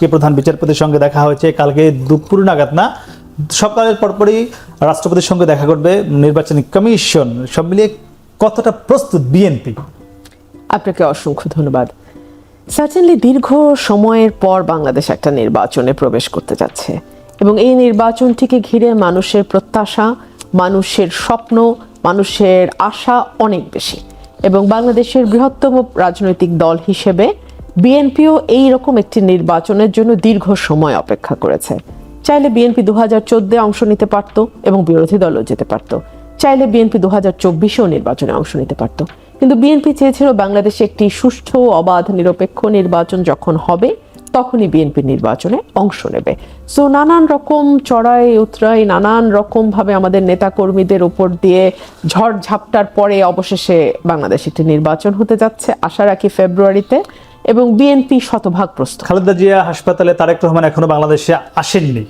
আজকে প্রধান বিচারপতির সঙ্গে দেখা হয়েছে। কালকে দুপুর নাগাদ না, সকালের পরপরই রাষ্ট্রপতির সঙ্গে দেখা করবে নির্বাচনী কমিশন। সব মিলিয়ে কতটা প্রস্তুত বিএনপি? আপনাকে অসংখ্য ধন্যবাদ। সার্টেনলি দীর্ঘ সময়ের পর বাংলাদেশ একটা নির্বাচনে প্রবেশ করতে যাচ্ছে। এবং এই নির্বাচনটিকে ঘিরে মানুষের প্রত্যাশা, মানুষের স্বপ্ন, মানুষের আশা অনেক বেশি। এবং বাংলাদেশের বৃহত্তম রাজনৈতিক দল হিসেবে বিএনপিও এই রকম একটি নির্বাচনের জন্য দীর্ঘ সময় অপেক্ষা করেছে। চাইলে বিএনপি দু হাজার চোদ্দে অংশ নিতে পারত এবং বিরোধী দলও যেতে পারত। চাইলে বিএনপি দু হাজার চব্বিশেও নির্বাচনে অংশ নিতে পারত। কিন্তু বিএনপি চেয়েছিল বাংলাদেশে একটি সুষ্ঠু, অবাধ, নিরপেক্ষ নির্বাচন যখন হবে, তখনই বিএনপি নির্বাচনে অংশ নেবে। সো নানান রকম চড়াই, উতরাই, নানান রকম ভাবে আমাদের নেতা কর্মীদের উপর দিয়ে ঝড় ঝাপটার পরে অবশেষে বাংলাদেশ একটি নির্বাচন হতে যাচ্ছে। আশা রাখি ফেব্রুয়ারিতে এবং বিএনপি শতভাগ প্রস্তুত খালেদা জিয়া হাসপাতালে তারেক রহমান এখনও বাংলাদেশে আসেননি।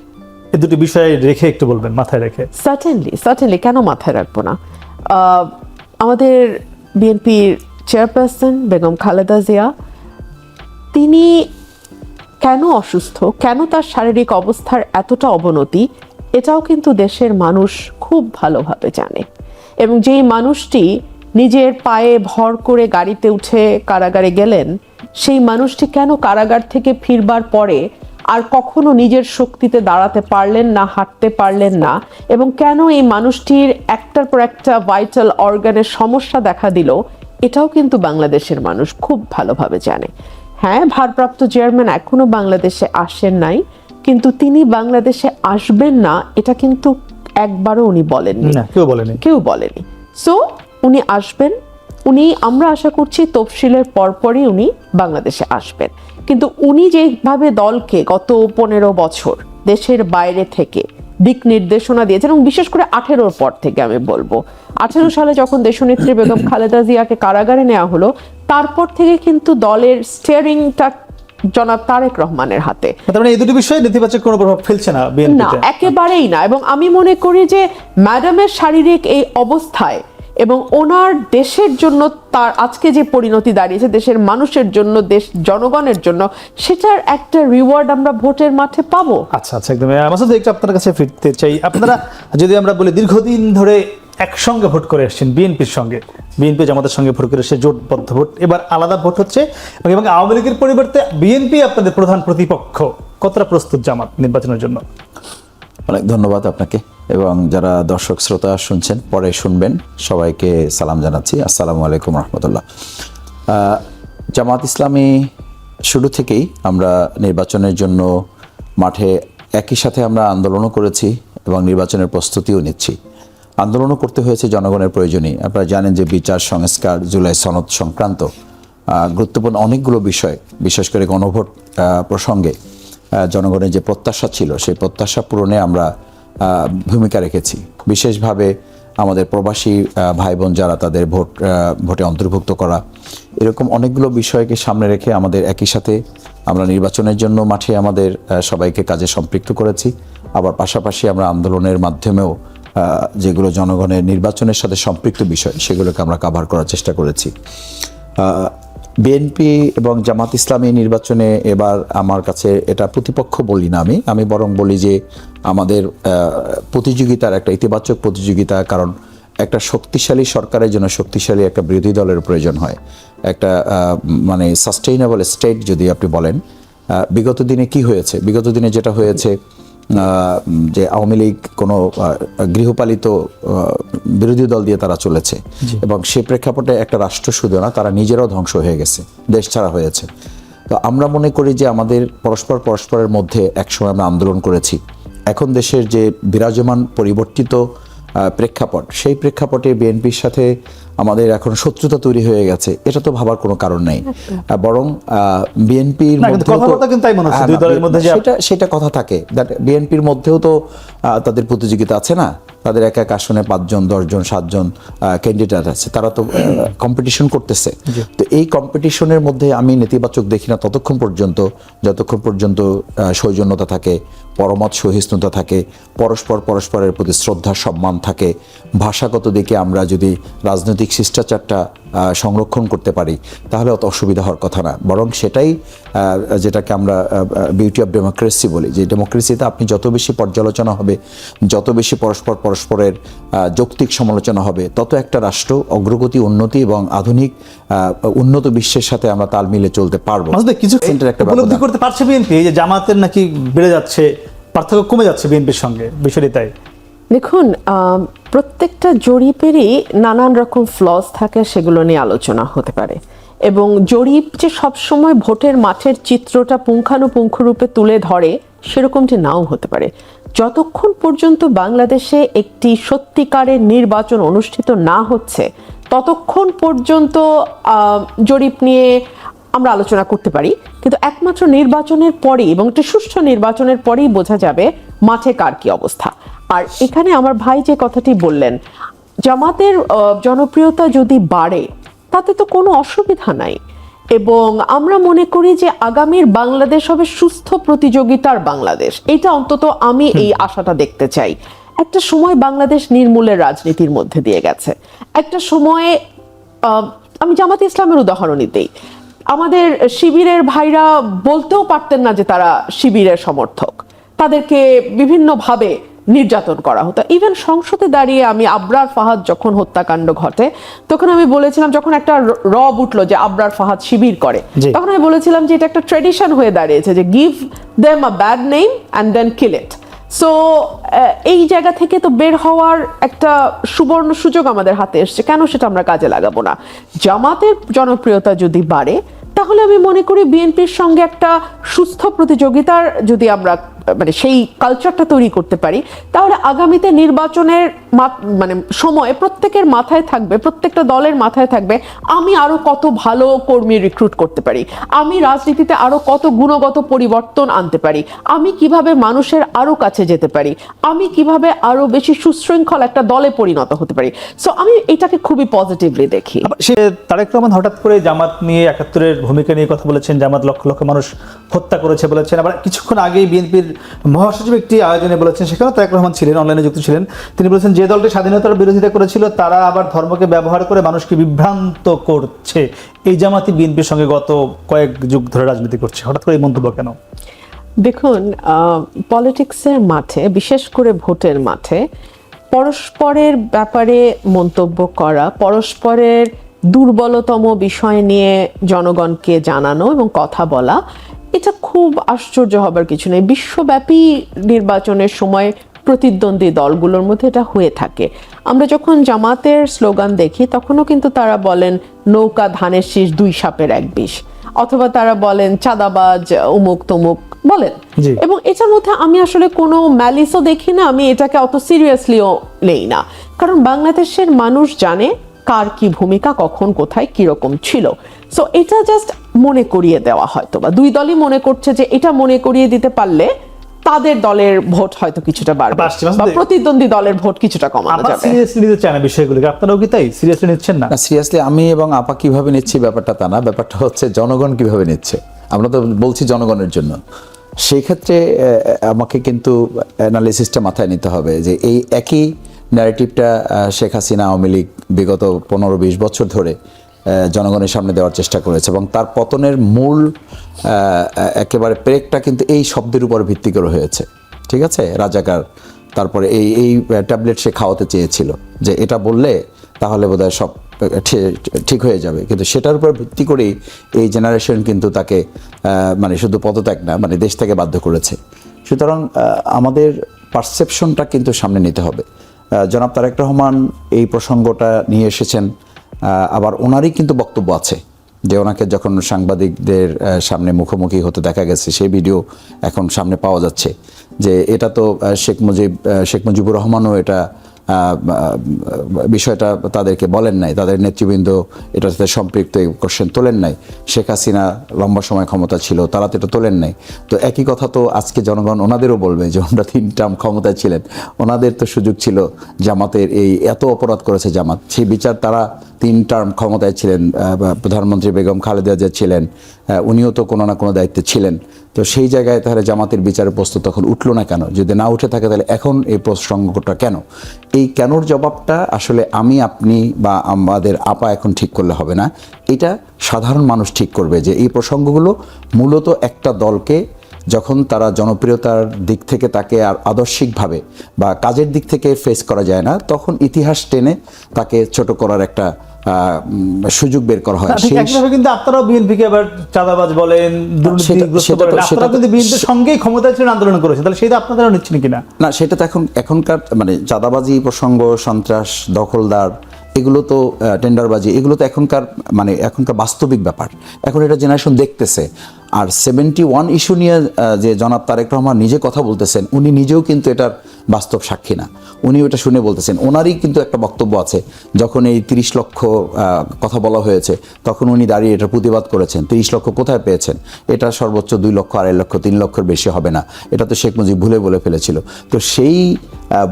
এই দুটি বিষয় রেখে একটু বলবেন মাথায় রেখে। সার্টেনলি সার্টেনলি কেন মাথায় রাখব না? আমাদের বিএনপির চেয়ারপারসন বেগম খালেদা জিয়া তিনি কেন অসুস্থ? কেন তার শারীরিক অবস্থার এতটা অবনতি? এটাও কিন্তু দেশের মানুষ খুব ভালোভাবে জানে। এবং যেই মানুষটি নিজের পায়ে ভর করে গাড়িতে উঠে কারাগারে গেলেন। সেই মানুষটি কেন কারাগার থেকে ফিরবার পরে আর কখনো নিজের শক্তিতে দাঁড়াতে পারলেন না হাঁটতে পারলেন না এবং কেন এই মানুষটির একটার পর একটা ভাইটাল অর্গানের সমস্যা দেখা দিল এটাও কিন্তু বাংলাদেশের মানুষ খুব ভালোভাবে জানে। হ্যাঁ ভারপ্রাপ্ত চেয়ারম্যান এখনও বাংলাদেশে আসেন নাই কিন্তু তিনি বাংলাদেশে আসবেন না এটা কিন্তু একবারও উনি বলেননি। কেউ বলেনি। কেউ বলেনি। সো উনি আসবেন। উনি আমরা আশা করছি তফসিলের পরপরই উনি বাংলাদেশে আসবেন। কিন্তু উনি যেভাবে দলকে গত পনেরো বছর দেশের বাইরে থেকে দিক নির্দেশনা দিয়েছেন এবং বিশেষ করে আঠেরোর পর থেকে আমি বলব আঠেরো সালে যখন দেশনেত্রী বেগম খালেদা জিয়াকে কারাগারে নেওয়া হলো তারপর থেকে কিন্তু দলের স্টিয়ারিংটা জনাব তারেক রহমানের হাতে। মানে এই দুটি বিষয়ে নেতিবাচক কোনো প্রভাব ফেলছে না না একেবারেই না। এবং আমি মনে করি যে ম্যাডামের শারীরিক এই অবস্থায় এবং ওনার দেশের জন্য তার আজকে যে পরিণতি দাঁড়িয়েছে, দেশের মানুষের জন্য, দেশ জনগণের জন্য, সেটার একটা রিওয়ার্ড আমরা ভোটের মাঠে পাবো। আচ্ছা আচ্ছা একদম। মাসুদ, একটু আপনার কাছে ফিরতে চাই। আপনারা, যদি আমরা বলি, দীর্ঘদিন ধরে একসঙ্গে ভোট করে এসেছেন বিএনপির সঙ্গে। বিএনপি জামাতের সঙ্গে ভোট করে এসে জোটবদ্ধ ভোট। এবার আলাদা ভোট হচ্ছে এবং আওয়ামী লীগের পরিবর্তে বিএনপি আপনাদের প্রধান প্রতিপক্ষ। কতটা প্রস্তুত জামাত নির্বাচনের জন্য? অনেক ধন্যবাদ আপনাকে এবং যারা দর্শক শ্রোতা শুনছেন, পরে শুনবেন। সবাইকে সালাম জানাচ্ছি। আসসালামু আলাইকুম রহমতুল্লাহ। জামাত ইসলামী শুরু থেকেই আমরা নির্বাচনের জন্য মাঠে একই সাথে আমরা আন্দোলনও করেছি এবং নির্বাচনের প্রস্তুতিও নিচ্ছি। আন্দোলনও করতে হয়েছে জনগণের প্রয়োজনই আপনারা জানেন যে বিচার, সংস্কার, জুলাই সনদ সংক্রান্ত গুরুত্বপূর্ণ অনেকগুলো বিষয়, বিশেষ করে গণভোট প্রসঙ্গে। জনগণের যে প্রত্যাশা ছিল, সেই প্রত্যাশা পূরণে আমরা ভূমিকা রেখেছি। বিশেষভাবে আমাদের প্রবাসী ভাই বোন যারা তাদের ভোট ভোটে অন্তর্ভুক্ত করা, এরকম অনেকগুলো বিষয়কে সামনে রেখে আমাদের একই সাথে আমরা নির্বাচনের জন্য মাঠে আমাদের সবাইকে কাজে সম্পৃক্ত করেছি। আবার পাশাপাশি আমরা আন্দোলনের মাধ্যমেও যেগুলো জনগণের নির্বাচনের সাথে সম্পৃক্ত বিষয়, সেগুলোকে আমরা কাভার করার চেষ্টা করেছি। বিএনপি এবং জামাত ইসলামী নির্বাচনে এবার আমার কাছে এটা প্রতিপক্ষ বলি না আমি। আমি বরং বলি যে আমাদের প্রতিযোগিতার একটা ইতিবাচক প্রতিযোগিতা, কারণ একটা শক্তিশালী সরকারের জন্য শক্তিশালী একটা বিরোধী দলের প্রয়োজন হয়। একটা মানে সাস্টেইনেবল স্টেট যদি আপনি বলেন বিগত দিনে কি হয়েছে? বিগত দিনে যেটা হয়েছে যে আওয়ামী লীগ কোনো গৃহপালিত বিরোধী দল দিয়ে তারা চলেছে। এবং সে প্রেক্ষাপটে একটা রাষ্ট্র শুধু না তারা নিজেরাও ধ্বংস হয়ে গেছে দেশ ছাড়া হয়েছে। তো আমরা মনে করি যে আমাদের পরস্পর পরস্পরের মধ্যে একসময় আমরা আন্দোলন করেছি। এখন দেশের যে বিরাজমান পরিবর্তিত প্রেক্ষাপট। সেই প্রেক্ষাপটে বিএনপির সাথে আমাদের এখন শত্রুতা তৈরি হয়ে গেছে। এটা তো ভাবার কোনো কারণ নাই। আহ, বরং বিএনপির না, কিন্তু কথাবার্তা কিন্তু তাই মনে হচ্ছে, দুই দলের মধ্যে সেটা সেটা কথা থাকে। বিএনপির মধ্যেও তো আহ, তাদের প্রতিযোগিতা আছে না? তাদের এক এক আসনে পাঁচজন দশজন সাতজন ক্যান্ডিডেট আছে। তারা তো কম্পিটিশন করতেছে। তো এই কম্পিটিশনের মধ্যে আমি নেতিবাচক দেখি না ততক্ষণ পর্যন্ত যতক্ষণ পর্যন্ত সৌজন্যতা থাকে পরমত সহিষ্ণুতা থাকে পরস্পর পরস্পরের প্রতি শ্রদ্ধা সম্মান থাকে। ভাষাগত দিকে আমরা যদি রাজনৈতিক শিষ্টাচারটা সংরক্ষণ করতে পারি তাহলে অত অসুবিধা হওয়ার কথা না। বরং সেটাই যেটাকে আমরা বিউটি অফ ডেমোক্রেসি বলি। যে ডেমোক্রেসিতে আপনি যত বেশি পর্যালোচনা হবে যত বেশি পরস্পর পরস্পরের যৌক্তিক সমালোচনা হবে তত একটা রাষ্ট্র অগ্রগতি উন্নতি এবং আধুনিক উন্নত বিশ্বের সাথে আমরা তাল মিলে চলতে পারব। কিছু একটা উপলব্ধি করতে পারছে বিএনপি? যে জামাতের নাকি বেড়ে যাচ্ছে পার্থক্য কমে যাচ্ছে বিএনপির সঙ্গে বিষয়টি তাই। দেখুন প্রত্যেকটা জরিপেরই নানান রকম ফ্লস থাকে, সেগুলো নিয়ে আলোচনা হতে পারে। এবং জরিপ যে সবসময় ভোটের মাঠের চিত্রটা পুঙ্খানুপুঙ্খ রূপে তুলে ধরে, সেরকমটি নাও হতে পারে। যতক্ষণ পর্যন্ত বাংলাদেশে একটি সত্যিকারের নির্বাচন অনুষ্ঠিত না হচ্ছে, ততক্ষণ পর্যন্ত জরিপ নিয়ে আমরা আলোচনা করতে পারি। কিন্তু একমাত্র নির্বাচনের পরেই এবং একটি সুষ্ঠু নির্বাচনের পরেই বোঝা যাবে মাঠে কার কি অবস্থা। আর এখানে আমার ভাই যে কথাটি বললেন জামাতের জনপ্রিয়তা যদি বাড়ে তাতে তো কোনো অসুবিধা নাই। এবং আমরা মনে করি যে আগামীর বাংলাদেশ হবে সুস্থ প্রতিযোগিতার বাংলাদেশ। এটা অন্তত আমি এই আশাটা দেখতে চাই। একটা সময় বাংলাদেশ নির্মূলের রাজনীতির মধ্যে দিয়ে গেছে। একটা সময়ে আহ, আমি জামাত ইসলামের উদাহরণই দিই আমাদের শিবিরের ভাইরা বলতেও পারতেন না যে তারা শিবিরের সমর্থক। তাদেরকে বিভিন্নভাবে নির্যাতন করা হতো। ইভেন সংসদে দাঁড়িয়ে আমি আবরার ফাহাদ যখন হত্যাকাণ্ড ঘটে তখন আমি বলেছিলাম যখন একটা রব উঠল যে আবরার ফাহাদ শিবির করে তখন আমি বলেছিলাম যে এটা একটা ট্রেডিশন হয়ে দাঁড়িয়েছে যে give them a bad name and then kill it so এই জায়গা থেকে তো বের হওয়ার একটা সুবর্ণ সুযোগ আমাদের হাতে এসছে। কেন সেটা আমরা কাজে লাগাবো না? জামাতের জনপ্রিয়তা যদি বাড়ে তাহলে আমি মনে করি বিএনপির সঙ্গে একটা সুস্থ প্রতিযোগিতার যদি আমরা মানে সেই কালচারটা তৈরি করতে পারি তাহলে আগামীতে নির্বাচনের মানে সময়ে প্রত্যেকের মাথায় থাকবে, প্রত্যেকটা দলের মাথায় থাকবে, আমি আরও কত ভালো কর্মী রিক্রুট করতে পারি? আমি রাজনীতিতে আরও কত গুণগত পরিবর্তন আনতে পারি? আমি কীভাবে মানুষের আরও কাছে যেতে পারি? আমি কীভাবে আরও বেশি সুশৃঙ্খল একটা দলে পরিণত হতে পারি? সো আমি এটাকে খুবই পজিটিভলি দেখি। সে তারেক রহমান হঠাৎ করে জামাত নিয়ে একাত্তরের ভূমিকা নিয়ে কথা বলেছেন, জামাত লক্ষ লক্ষ মানুষ হত্যা করেছে বলেছেন। আবার কিছুক্ষণ আগেই বিএনপির মহাসচিব একটি আয়োজনে বলেছেন, সেখানেও তারেক রহমান ছিলেন অনলাইনে যুক্ত ছিলেন। তিনি বলেছেন যে দলটি স্বাধীনতার বিরোধিতা করেছিল, তারা আবার ধর্মকে ব্যবহার করে মানুষকে বিভ্রান্ত করছে। এই জামাতি বিএনপির সঙ্গে গত কয়েক যুগ ধরে রাজনীতি করছে। হঠাৎ করে এই মন্তব্য কেন? দেখুন পলিটিক্সের মাঠে, বিশেষ করে ভোটের মাঠে, পরস্পরের ব্যাপারে মন্তব্য করা, পরস্পরের দুর্বলতম বিষয় নিয়ে জনগণকে জানানো এবং কথা বলা, এটা খুব আশ্চর্য হবার কিছু নেই। বিশ্বব্যাপী নির্বাচনের সময় প্রতিদ্বন্দ্বী দলগুলোর মধ্যে এটা হয়ে থাকে। আমরা যখন জামাতের স্লোগান দেখি তখনও কিন্তু তারা বলেন নৌকা ধানের শীষ দুই সাপের এক বিষ। অথবা তারা বলেন চাঁদাবাজ উমুক তমুক। বলেন। এবং এটার মধ্যে আমি আসলে কোনো ম্যালিসও দেখি না আমি এটাকে অত সিরিয়াসলিও নেই না। কারণ বাংলাদেশের মানুষ জানে কার কি ভূমিকা কখন কোথায় কীরকম ছিল। সো এটা জাস্ট মনে করিয়ে দেওয়া হয়তো বা দুই দলই মনে করছে যে এটা মনে করিয়ে দিতে পারলে তাদের দলের ভোট হয়তো কিছুটা বাড়বে। বা প্রতিদ্বন্দ্বী দলের ভোট কিছুটা কমানো যাবে। সিরিয়াসলি নিতে চায় না বিষয়গুলোকে? আপনারাও কি তাই? সিরিয়াসলি নিচ্ছেন না? না সিরিয়াসলি আমি এবং আপা কীভাবে নিচ্ছি ব্যাপারটা তা না। ব্যাপারটা হচ্ছে জনগণ কীভাবে নিচ্ছে? আমরা তো বলছি জনগণের জন্য। সেই ক্ষেত্রে আহ, আমাকে কিন্তু অ্যানালিসিসটা মাথায় নিতে হবে যে এই একই ন্যারেটিভটা শেখ হাসিনা আওয়ামী লীগ বিগত পনেরো বিশ বছর ধরে জনগণের সামনে দেওয়ার চেষ্টা করেছে এবং তার পতনের মূল একেবারে প্রেকটা কিন্তু এই শব্দের উপর ভিত্তি করে হয়েছে। ঠিক আছে? রাজাকার, তারপরে এই এই ট্যাবলেট সে খাওয়াতে চেয়েছিল যে এটা বললে তাহলে বোধহয় সব ঠিক হয়ে যাবে। কিন্তু সেটার উপর ভিত্তি করেই এই জেনারেশন কিন্তু তাকে মানে শুধু পদত্যাগ না মানে দেশ থেকে বাধ্য করেছে। সুতরাং আমাদের পারসেপশনটা কিন্তু সামনে নিতে হবে। জনাব তারেক রহমান এই প্রসঙ্গটা নিয়ে এসেছেন। আবার ওনারই কিন্তু বক্তব্য আছে যে ওনাকে যখন সাংবাদিকদের সামনে মুখোমুখি হতে দেখা গেছে, সেই ভিডিও এখন সামনে পাওয়া যাচ্ছে। যে এটা তো শেখ মুজিব শেখ মুজিবুর রহমানও এটা বিষয়টা তাদেরকে বলেন নাই, তাদের নেতৃবৃন্দ এটার সাথে সম্পৃক্ত এই কোশ্চেন তোলেন নাই। শেখ হাসিনা লম্বা সময় ক্ষমতা ছিল, তারা তো এটা তোলেন নাই। তো একই কথা তো আজকে জনগণ ওনাদেরও বলবে যে ওনারা তিন টার্ম ক্ষমতায় ছিলেন। ওনাদের তো সুযোগ ছিল জামাতের এই এত অপরাধ করেছে জামাত। সেই বিচার তারা তিন টার্ম ক্ষমতায় ছিলেন প্রধানমন্ত্রী বেগম খালেদা জিয়া ছিলেন উনিও তো কোনো না কোনো দায়িত্বে ছিলেন। তো সেই জায়গায় তাহলে জামাতের বিচারের প্রশ্ন তখন উঠল না কেন? যদি না উঠে থাকে তাহলে এখন এই প্রসঙ্গটা কেন? এই কেনর জবাবটা আসলে আমি, আপনি বা আমাদের আপা এখন ঠিক করলে হবে না। এটা সাধারণ মানুষ ঠিক করবে যে এই প্রসঙ্গগুলো মূলত একটা দলকে যখন তারা জনপ্রিয়তার দিক থেকে তাকে আর আদর্শিকভাবে বা কাজের দিক থেকে ফেস করা যায় না, তখন ইতিহাস টেনে তাকে ছোট করার একটা সুযোগ বের করা হয়। কিন্তু আপনারাও বিএনপিকে আবার চাঁদাবাজ বলেন আপনারা বিএনপির সঙ্গেই ক্ষমতায় ছিলেন আন্দোলন করেছেন। তাহলে সেটা আপনারা নিচ্ছেন কিনা? না সেটা তো এখন এখনকার মানে চাঁদাবাজি প্রসঙ্গ সন্ত্রাস দখলদার এগুলো তো টেন্ডারবাজি এগুলো তো এখনকার মানে এখনকার বাস্তবিক ব্যাপার। এখন এটা জেনারেশন দেখতেছে। আর সেভেন্টি ওয়ান ইস্যু নিয়ে যে জনাব তারেক রহমান নিজে কথা বলতেছেন, উনি নিজেও কিন্তু এটার বাস্তব সাক্ষী না। উনি ওটা শুনে বলতেছেন। ওনারই কিন্তু একটা বক্তব্য আছে, যখন এই তিরিশ লক্ষ কথা বলা হয়েছে, তখন উনি দাঁড়িয়ে এটা প্রতিবাদ করেছেন। তিরিশ লক্ষ কোথায় পেয়েছেন? এটা সর্বোচ্চ দুই লক্ষ, আড়াই লক্ষ, তিন লক্ষের বেশি হবে না। এটা তো শেখ মুজিব ভুলে বলে ফেলেছিল। তো সেই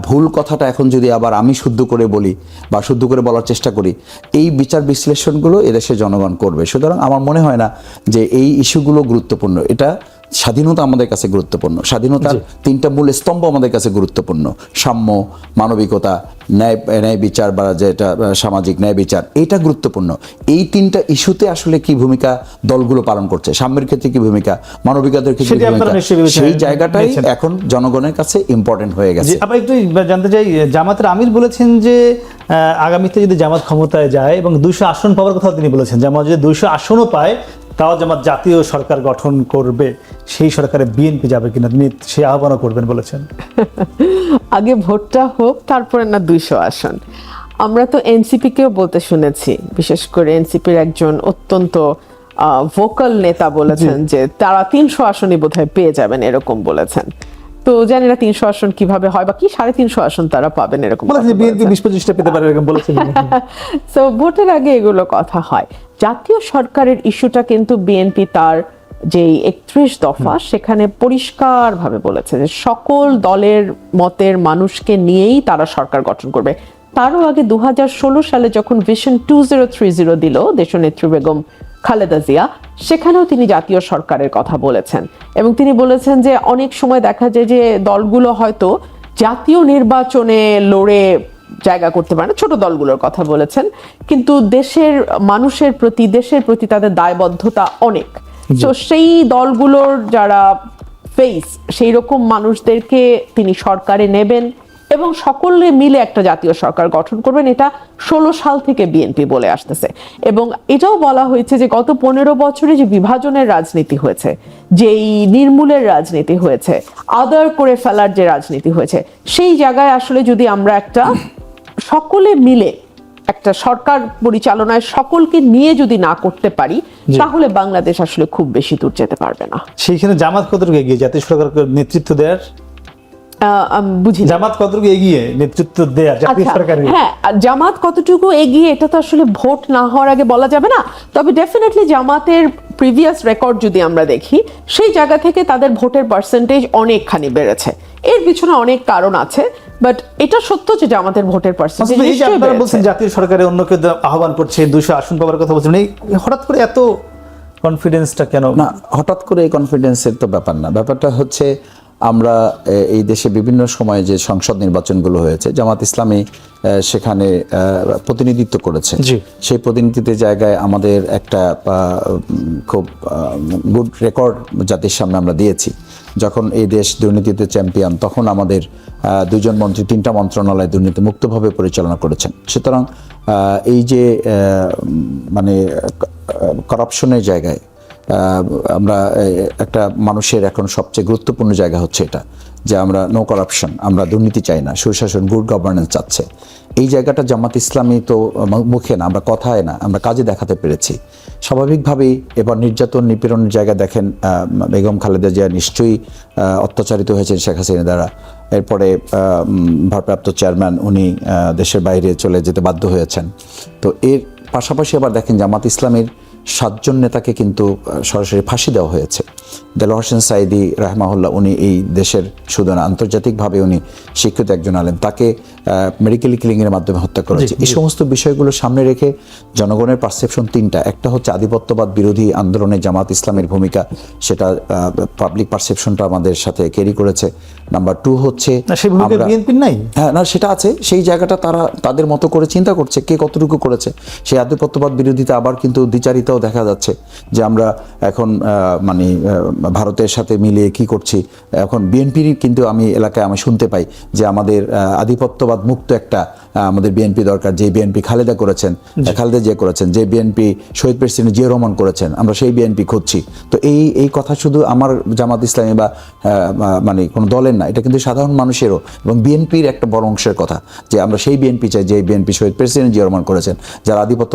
ভুল কথাটা এখন যদি আবার আমি শুদ্ধ করে বলি বা শুদ্ধ করে বলার চেষ্টা করি, এই বিচার বিশ্লেষণগুলো এদেশের জনগণ করবে। সুতরাং আমার মনে হয় না যে এই ইস্যুগুলো গুরুত্বপূর্ণ। এটা স্বাধীনতা আমাদের কাছে গুরুত্বপূর্ণ। স্বাধীনতার তিনটা মূল স্তম্ভ আমাদের কাছে গুরুত্বপূর্ণ। সাম্য মানবিকতা ন্যায় ন্যায় বিচার বা যেটা সামাজিক ন্যায় বিচার এটা গুরুত্বপূর্ণ। এই তিনটা ইস্যুতে আসলে কি ভূমিকা দলগুলো পালন করছে? সাম্যের ক্ষেত্রে কি ভূমিকা? মানবিকতার ক্ষেত্রে ভূমিকা? সেই জায়গাটাই এখন জনগণের কাছে ইম্পর্টেন্ট হয়ে গেছে। আবার একটু জানতে চাই জামাতের আমির বলেছেন যে আহ, আগামীতে যদি জামাত ক্ষমতায় যায় এবং দুইশো আসন পাওয়ার কথা তিনি বলেছেন জামাত যদি দুইশো আসনও পায় তাও জামাত জাতীয় সরকার গঠন করবে সেই সরকারে বিএনপি যাবে কিনা তিনি সে আহ্বানও করবেন বলেছেন। আগে ভোটটা হোক তারপরে না দুইশো আসন। আমরা তো এনসিপি কেও বলতে শুনেছি বিশেষ করে এনসিপির একজন অত্যন্ত ভোকাল নেতা বলেছেন যে তারা তিনশো আসনই বোধহয় পেয়ে যাবেন এরকম বলেছেন। তো জানি না তিনশো আসন কীভাবে হয় বা কি সাড়ে তিনশো আসন তারা পাবেন এরকম বিএনপি বিশ পঁচিশটা পেতে পারে এরকম বলেছেন সো ভোটের আগে এগুলো কথা হয়। জাতীয় সরকারের ইস্যুটা কিন্তু বিএনপি তার যে একত্রিশ দফা সেখানে পরিষ্কারভাবে বলেছে যে সকল দলের মতের মানুষকে নিয়েই তারা সরকার গঠন করবে। তারও আগে দু হাজার ষোলো সালে যখন vision two zero three zero দিল দেশনেত্রী বেগম খালেদা জিয়া সেখানেও তিনি জাতীয় সরকারের কথা বলেছেন। এবং তিনি বলেছেন যে অনেক সময় দেখা যায় যে দলগুলো হয়তো জাতীয় নির্বাচনে লড়ে জায়গা করতে পারে না ছোট দলগুলোর কথা বলেছেন। কিন্তু দেশের মানুষের প্রতি দেশের প্রতি তাদের দায়বদ্ধতা অনেক। তো সেই দলগুলোর যারা ফেস সেই রকম মানুষদেরকে তিনি সরকারে নেবেন। এবং সকলে মিলে একটা জাতীয় সরকার গঠন করবেন এটা ষোলো সাল থেকে বিএনপি বলে আসতেছে। এবং এটাও বলা হয়েছে যে গত পনেরো বছরে যে বিভাজনের রাজনীতি হয়েছে যেই নির্মূলের রাজনীতি হয়েছে আদার করে ফেলার যে রাজনীতি হয়েছে সেই জায়গায় আসলে যদি আমরা একটা সকলে মিলে একটা সরকার পরিচালনায় সকলকে নিয়ে যদি না করতে পারি তাহলে বাংলাদেশ আসলে খুব বেশি দূর যেতে পারবে না। সেইখানে জামাত কতটুকু এগিয়ে? জাতীয় সরকারকে নেতৃত্ব দেওয়ার বুঝি জামাত কতটুকু এগিয়ে নেতৃত্ব দেওয়ার জাতীয় আচ্ছা, সরকারের? হ্যাঁ জামাত কতটুকু এগিয়ে এটা তো আসলে ভোট না হওয়ার আগে বলা যাবে না। তবে ডেফিনেটলি জামাতের প্রিভিয়াস রেকর্ড যদি আমরা দেখি সেই জায়গা থেকে তাদের ভোটের পার্সেন্টেজ অনেকখানি বেড়েছে। এর পিছনে অনেক কারণ আছে বাট এটা সত্য যে জামাতের ভোটের পার্সেন্টেজ আপনারা বলছেন জাতীয় সরকারে অন্য কেউ আহ্বান করছে দুইশো আসন পাওয়ার কথা বলছেন এই হঠাৎ করে এত কনফিডেন্সটা কেন? না হঠাৎ করে এই কনফিডেন্সের তো ব্যাপার না। ব্যাপারটা হচ্ছে আমরা এই দেশে বিভিন্ন সময়ে যে সংসদ নির্বাচনগুলো হয়েছে জামাত ইসলামী সেখানে প্রতিনিধিত্ব করেছে। সেই প্রতিনিধিত্বের জায়গায় আমাদের একটা খুব গুড রেকর্ড জাতির সামনে আমরা দিয়েছি। যখন এই দেশ দুর্নীতিতে চ্যাম্পিয়ন তখন আমাদের দুজন মন্ত্রী তিনটা মন্ত্রণালয় দুর্নীতি মুক্তভাবে পরিচালনা করেছেন। সুতরাং এই যে মানে করাপশনের জায়গায় আমরা একটা মানুষের এখন সবচেয়ে গুরুত্বপূর্ণ জায়গা হচ্ছে এটা, যে আমরা নো করাপশন আমরা দুর্নীতি চাই না, সুশাসন গুড গভর্নেন্স চাচ্ছে। এই জায়গাটা জামাত ইসলামী তো মুখে না, আমরা কথায় না, আমরা কাজে দেখাতে পেরেছি। স্বাভাবিকভাবেই এবার নির্যাতন, নিপীড়নের জায়গা দেখেন বেগম খালেদা জিয়া নিশ্চয়ই অত্যাচারিত হয়েছেন শেখ হাসিনা দ্বারা। এরপরে ভারপ্রাপ্ত চেয়ারম্যান উনি দেশের বাইরে চলে যেতে বাধ্য হয়েছেন। তো এর পাশাপাশি আবার দেখেন জামাত ইসলামের সাতজন নেতাকে কিন্তু সরাসরি ফাঁসি দেওয়া হয়েছে। দেল হোসেন সাইদি রাহমাহুল্লাহ উনি এই দেশের শুধু না আন্তর্জাতিকভাবে উনি শিক্ষিত একজন আলেম। তাকে মেডিকেল কিলিংয়ের মাধ্যমে হত্যা করা হয়েছে। এই সমস্ত বিষয়গুলো সামনে রেখে জনগণের পারসেপশন তিনটা। একটা হচ্ছে আধিপত্যবাদ বিরোধী আন্দোলনে জামাত ইসলামের ভূমিকা সেটা পাবলিক পারসেপশনটা আমাদের সাথে ক্যারি করেছে। নাম্বার টু হচ্ছে নাই? হ্যাঁ না সেটা আছে। সেই জায়গাটা তারা তাদের মতো করে চিন্তা করছে কে কতটুকু করেছে। সেই আধিপত্যবাদ বিরোধিতা আবার কিন্তু দ্বিচারিতাও দেখা যাচ্ছে যে আমরা এখন মানে ভারতের সাথে মিলিয়ে কি করছি। এখন বিএনপির কিন্তু আমি এলাকায় আমি শুনতে পাই যে আমাদের আধিপত্যবাদ মুক্ত একটা আমাদের বিএনপি দরকার যে বিএনপি খালেদা করেছেন খালেদা জিয়া করেছেন যে বিএনপি শহীদ প্রেসিডেন্ট জিয়া রহমান করেছেন আমরা সেই বিএনপি খুঁজছি। তো এই এই কথা শুধু আমার জামাত ইসলামী বা মানে কোনো দলের না এটা কিন্তু সাধারণ মানুষেরও এবং বিএনপির একটা বড় অংশের কথা যে আমরা সেই বিএনপি চাই যে বিএনপি শহীদ প্রেসিডেন্ট জিয়া রহমান করেছেন যারা আধিপত্য